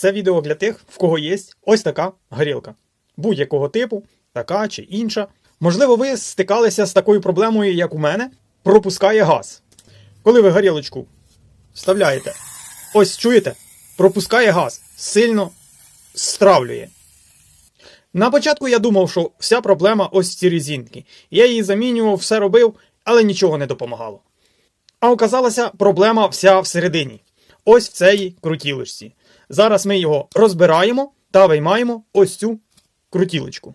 Це відео для тих, в кого є ось така горілка. Будь-якого типу, така чи інша. Можливо, ви стикалися з такою проблемою, як у мене, пропускає газ. Коли ви горілочку вставляєте, ось чуєте, пропускає газ, сильно стравлює. На початку я думав, що вся проблема ось ці резинки. Я її замінював, все робив, але нічого не допомагало. А оказалася проблема вся всередині. Ось в цій крутілочці. Зараз ми його розбираємо та виймаємо ось цю крутілочку.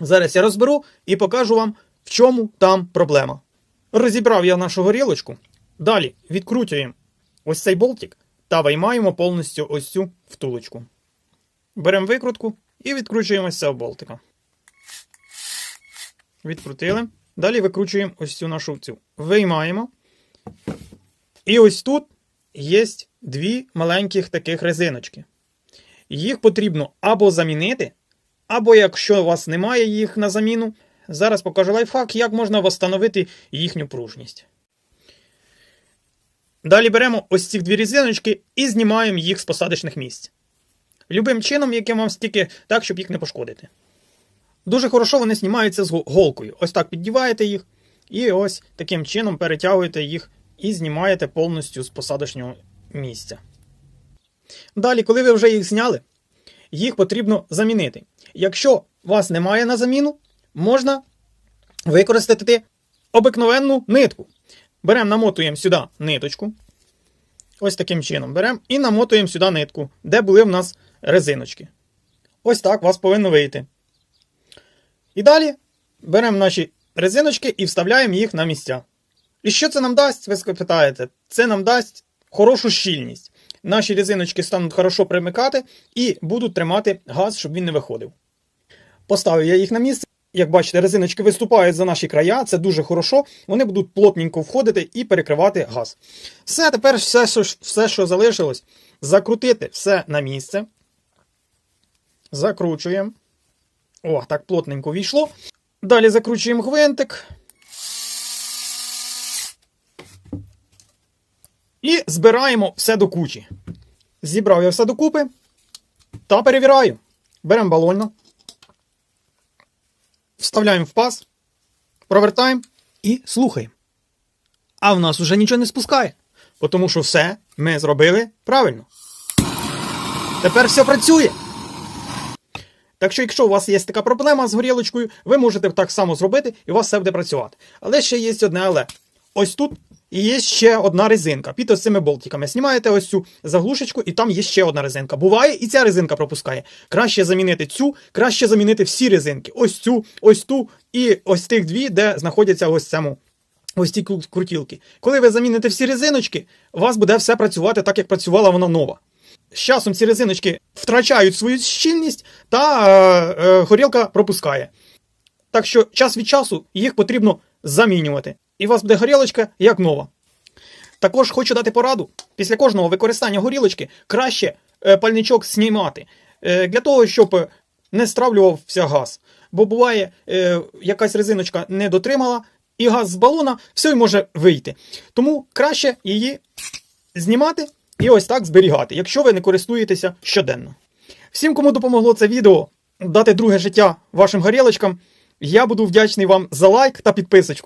Зараз я розберу і покажу вам, в чому там проблема. Розібрав я нашу горілочку. Далі відкручуємо ось цей болтик та виймаємо повністю ось цю втулочку. Беремо викрутку і відкручуємо з цього болтика. Відкрутили. Далі викручуємо ось цю нашу цю. Виймаємо. І ось тут є дві маленьких таких резиночки. Їх потрібно або замінити, або якщо у вас немає їх на заміну, зараз покажу лайфхак, як можна встановити їхню пружність. Далі беремо ось ці дві резиночки і знімаємо їх з посадочних місць. Любим чином, яким вам стільки, так, щоб їх не пошкодити. Дуже хорошо вони знімаються з голкою. Ось так піддіваєте їх, і ось таким чином перетягуєте їх і знімаєте повністю з посадочного місця. Далі, коли ви вже їх зняли, їх потрібно замінити. Якщо вас немає на заміну, можна використати обикновенну нитку. Беремо, намотуємо сюди ниточку. Ось таким чином беремо і намотуємо сюди нитку, де були в нас резиночки. Ось так вас повинно вийти. І далі беремо наші резиночки і вставляємо їх на місця. І що це нам дасть, ви спитаєте? Це нам дасть хорошу щільність. Наші резиночки стануть хорошо примикати і будуть тримати газ, щоб він не виходив. Поставив я їх на місце. Як бачите, резиночки виступають за наші края, це дуже хорошо. Вони будуть плотненько входити і перекривати газ. Все, тепер все, що, все, що залишилось, закрутити все на місце. Закручуємо. О, так плотненько війшло. Далі закручуємо гвинтик. І збираємо все до кучі. Зібрав я все докупи та перевіряю. Беремо балонно. Вставляємо в паз, провертаємо і слухаємо. А в нас уже нічого не спускає, тому що все ми зробили правильно. Тепер все працює. Так що, якщо у вас є така проблема з горілочкою, ви можете так само зробити, і у вас все буде працювати. Але ще є одне але. Ось тут є ще одна резинка під ось цими болтиками. Знімаєте ось цю заглушечку, і там є ще одна резинка. Буває, і ця резинка пропускає. Краще замінити цю, краще замінити всі резинки. Ось цю, ось ту і ось тих дві, де знаходяться ось цьому. Ось ті крутілки. Коли ви заміните всі резиночки, у вас буде все працювати так, як працювала вона нова. З часом ці резиночки втрачають свою щільність, та е, е, горілка пропускає. Так що час від часу їх потрібно замінювати. І у вас буде горілочка як нова. Також хочу дати пораду: після кожного використання горілочки краще е, пальничок знімати. Е, для того, щоб не стравлювався газ. Бо буває, е, якась резиночка не дотримала, і газ з балона все й може вийти. Тому краще її знімати і ось так зберігати, якщо ви не користуєтеся щоденно. Всім, кому допомогло це відео, дати друге життя вашим горілочкам, я буду вдячний вам за лайк та підписочку.